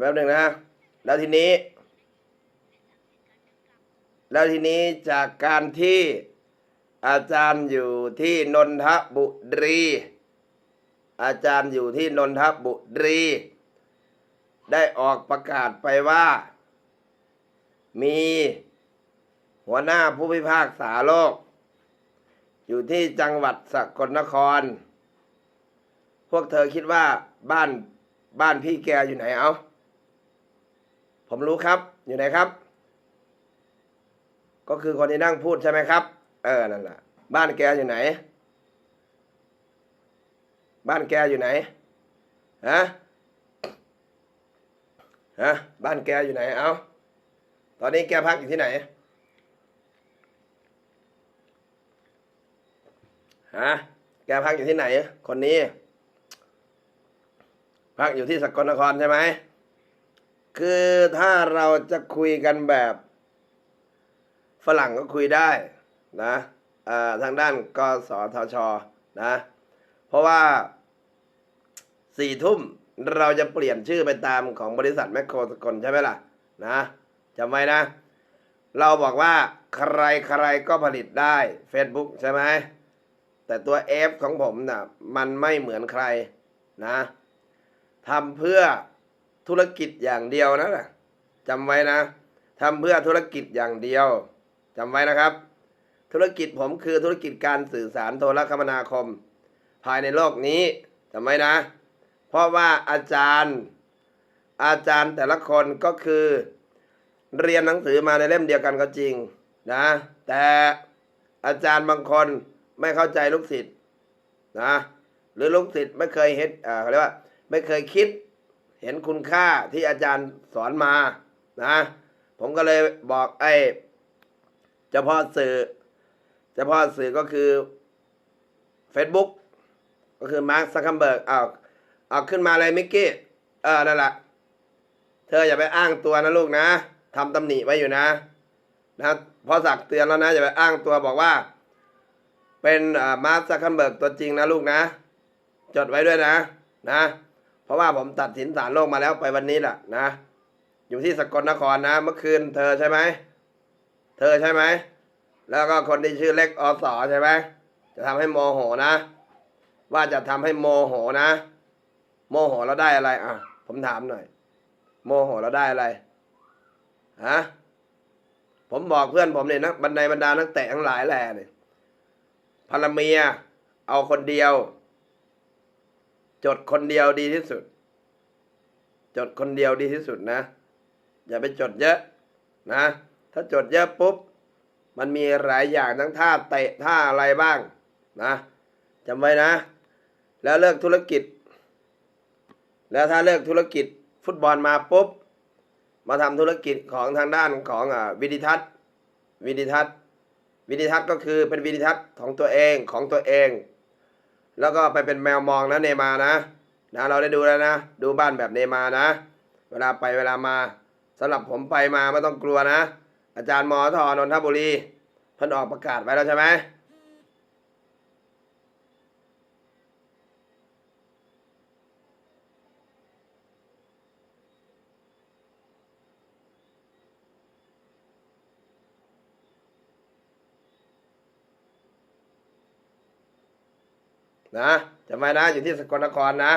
แป๊บหนึ่งนะ แล้วทีนี้ แล้วทีนี้จากการที่อาจารย์อยู่ที่นนทบุรี อาจารย์อยู่ที่นนทบุรี ได้ออกประกาศไปว่า มีหัวหน้าผู้พิพากษาโลก อยู่ที่จังหวัดสกลนคร พวกเธอคิดว่าบ้านบ้านพี่แกอยู่ไหนเอา ผมรู้ครับ อยู่ไหนครับ ก็คือคนที่นั่งพูดใช่ไหมครับ เออ นั่นแหละบ้านแกอยู่ไหน บ้านแกอยู่ไหน ฮะ ฮะ บ้านแกอยู่ไหน เอาตอนนี้แกพักอยู่ที่ไหน ฮะ แกพักอยู่ที่ไหน คนนี้ พักอยู่ที่สกลนครใช่ไหม คือถ้าเราจะคุยกันแบบฝรั่งก็คุยได้นะทางด้านกสทชนะ เพราะว่าสี่ทุ่มเราจะเปลี่ยนชื่อไปตามของบริษัทแมคโครสกลใช่ไหมล่ะนะจำไว้นะ เราบอกว่าใครใครก็ผลิตได้ Facebook ใช่ไหมแต่ตัว F ของผมนะ่ะมันไม่เหมือนใครนะทำเพื่อ ธุรกิจอย่างเดียวนะน่ะจำไว้นะทำเพื่อธุรกิจอย่างเดียวจำไว้นะครับ ธุรกิจผมคือธุรกิจการสื่อสารโทรคมนาคม ภายในโลกนี้จำไว้นะ เพราะว่าอาจารย์ อาจารย์แต่ละคนก็คือ เรียนหนังสือมาในเล่มเดียวกันก็จริงนะ แต่อาจารย์บางคนไม่เข้าใจลูกศิษย์นะ หรือลูกศิษย์ไม่เคยเห็นอ่าเขาเรียกว่า ไม่เคยคิด เห็นคุณค่าที่อาจารย์สอนมานะ ผมก็เลยบอกไอ้เฉพาะสื่อเฉพาะสื่อก็คือ Facebook ก็คือมาร์คซักคัมเบิร์กเอาเอาขึ้นมาเลยมิกกี้เออนั่นแหละเธออย่าไปอ้างตัวนะลูกนะทำตำหนิไว้อยู่นะนะพอสักเตือนแล้วนะอย่าไปอ้างตัวบอกว่า เป็นมาร์คซักคัมเบิร์กตัวจริงนะลูกนะ จดไว้ด้วยนะนะ ราะว่าผมตัดสินศาลโลกมาแล้วไปวันนี้แหละนะ อยู่ที่สกลนครนะ เมื่อคืนเธอใช่ไหม เธอใช่ไหม แล้วก็คนที่ชื่อเล็กอสอใช่ไหม จะทำให้โมโหนะ ว่าจะทำให้โมโหนะ โมโหแล้วได้อะไร อะ ผมถามหน่อย โมโหแล้วได้อะไร ฮะ ผมบอกเพื่อนผมเนี่ยนะบรรดาบรรดานักเตะทั้งหลายแหล่เนี่ยพลเมีย เอาคนเดียว จดคนเดียวดีที่สุด จดคนเดียวดีที่สุดนะ อย่าไปจดเยอะนะ ถ้าจดเยอะปุ๊บ มันมีหลายอย่างทั้งท่าเตะท่าอะไรบ้างนะจำไว้นะ แล้วเลิกธุรกิจ แล้วถ้าเลิกธุรกิจฟุตบอลมาปุ๊บ มาทำธุรกิจของทางด้านของอวิดิทัศน์วิดิทัศน์วิดิทัศน์ก็คือเป็นวิดิทัศน์ของตัวเองของตัวเอง แล้วก็ไปเป็นแมวมองนะเนมานะนะเราได้ดูแล้วนะ ดูบ้านแบบเนมานะ เวลาไปเวลามาสำหรับผมไปมาไม่ต้องกลัวนะ อาจารย์มอทอนนทบุรีเพิ่นออกประกาศไว้แล้วใช่ไหม นะจำไว้นะอยู่ที่สกลนครนะ